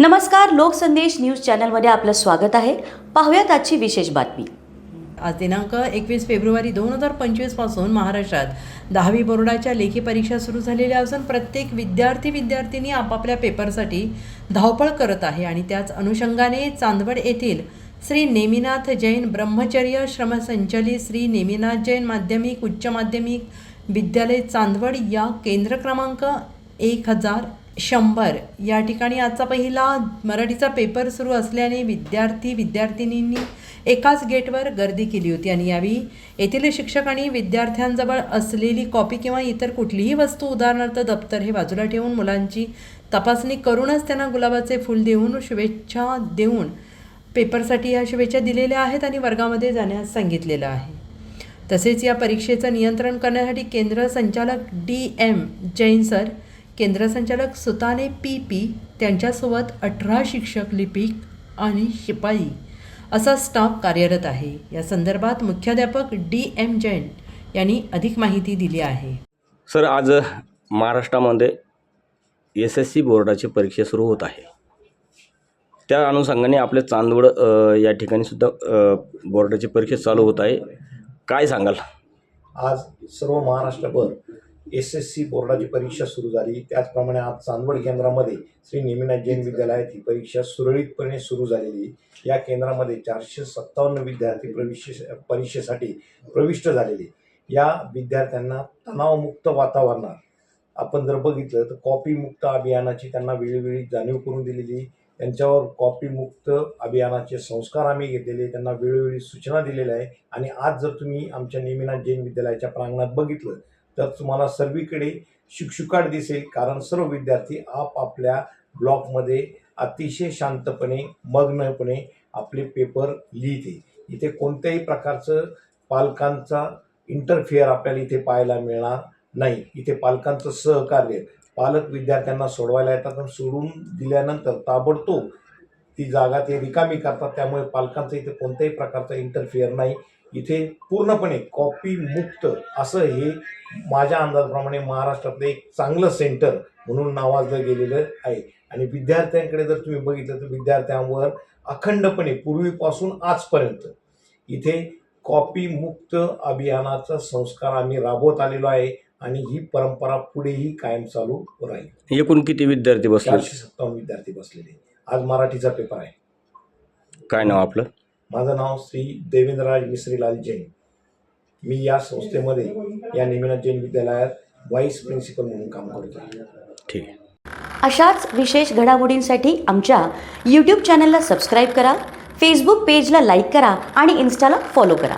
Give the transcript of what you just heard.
नमस्कार लोकसंदेश न्यूज चॅनलमध्ये आपलं स्वागत आहे. पाहूयात आजची विशेष बातमी. आज दिनांक एकवीस फेब्रुवारी दोन हजार पंचवीसपासून महाराष्ट्रात दहावी बोर्डाच्या लेखी परीक्षा सुरू झालेल्या असून प्रत्येक विद्यार्थी विद्यार्थिनी आपापल्या पेपरसाठी धावपळ करत आहे आणि त्याच अनुषंगाने चांदवड येथील श्री नेमिनाथ जैन ब्रह्मचर्य श्रमसंचलित श्री नेमिनाथ जैन माध्यमिक उच्च माध्यमिक विद्यालय चांदवड या केंद्र क्रमांक एक हजार शंभर. या ठिकाणी आजचा पहिला मराठीचा पेपर सुरू असल्याने विद्यार्थी विद्यार्थिनींनी एकाच गेटवर गर्दी केली होती आणि यावेळी येथील शिक्षकांनी विद्यार्थ्यांजवळ असलेली कॉपी किंवा इतर कुठलीही वस्तू उदाहरणार्थ दप्तर हे बाजूला ठेवून मुलांची तपासणी करूनच त्यांना गुलाबाचे फूल देऊन शुभेच्छा देऊन पेपरसाठी या शुभेच्छा दिलेल्या आहेत आणि वर्गामध्ये जाण्यास सांगितलेलं आहे. तसेच या परीक्षेचं नियंत्रण करण्यासाठी केंद्र संचालक डी एम जैन सर केंद्र संचालक सुताने पी पी त्यांच्यासोबत अठरा शिक्षक लिपिक आणि शिपाई असा स्टाफ कार्यरत आहे. या संदर्भात मुख्याध्यापक डी एम जैन यांनी अधिक माहिती दिली आहे. सर आज महाराष्ट्रामध्ये एस एस सी बोर्डाची परीक्षा सुरू होत आहे. त्या अनुषंगाने आपले चांदवड या ठिकाणी सुद्धा बोर्डाची परीक्षा चालू होत आहे. काय सांगाल? आज सर्व महाराष्ट्रभर एस एस सी बोर्डाची परीक्षा सुरू झाली. त्याचप्रमाणे आज चांदवड केंद्रामध्ये श्री नेमिनाथ जैन विद्यालयात ही परीक्षा सुरळीतपणे सुरू झालेली. या केंद्रामध्ये चारशे सत्तावन्न विद्यार्थी प्रविश परीक्षेसाठी प्रविष्ट झालेले. या विद्यार्थ्यांना तणावमुक्त वातावरणात आपण जर बघितलं तर कॉपीमुक्त अभियानाची त्यांना वेळोवेळी जाणीव करून दिलेली. त्यांच्यावर कॉपीमुक्त अभियानाचे संस्कार आम्ही घेतलेले. त्यांना वेळोवेळी सूचना दिलेल्या आहे. आणि आज जर तुम्ही आमच्या नेमिनाथ जैन विद्यालयाच्या प्रांगणात बघितलं तर तुम्हाला सर्वीकडे शुकशुकाट दिसेल कारण सर्व विद्यार्थी आपापल्या ब्लॉकमध्ये अतिशय शांतपणे मग्नपणे आपले पेपर लिहिते. इथे कोणत्याही प्रकारचं पालकांचा इंटरफिअर आपल्याला इथे पाहायला मिळणार नाही. इथे पालकांचं सहकार्य पालक विद्यार्थ्यांना सोडवायला येतात आणि सोडून दिल्यानंतर ताबडतोब ती जागा ते रिकामी करतात. त्यामुळे पालकांचं इथे कोणत्याही प्रकारचा इंटरफिअर नाही. इथे पूर्णपणे कॉपी मुक्त असं हे माझ्या अंदाजाप्रमाणे महाराष्ट्रातलं एक चांगलं सेंटर म्हणून नावाजलं गेलेलं आहे. आणि विद्यार्थ्यांकडे जर तुम्ही बघितलं तर विद्यार्थ्यांवर अखंडपणे पूर्वीपासून आजपर्यंत इथे कॉपी मुक्त अभियानाचा संस्कार आम्ही राबवत आलेलो आहे आणि ही परंपरा पुढेही कायम चालू राहील. एकूण किती विद्यार्थी बसले? चारशे सत्तावन्न विद्यार्थी बसलेले आज मराठीचा पेपर आहे. काय नाव आपलं? माझं नाव श्री देवेंद्रराज मिश्रीलाल जैन. मी या संस्थेमध्ये या नेमिनाथ जैन विद्यालयात व्हाईस प्रिन्सिपल म्हणून काम करतो ठीक. आहे अशाच विशेष घडामोडींसाठी आमच्या यूट्यूब चॅनलला सबस्क्राईब करा फेसबुक पेजला लाईक करा आणि इन्स्टाला फॉलो करा.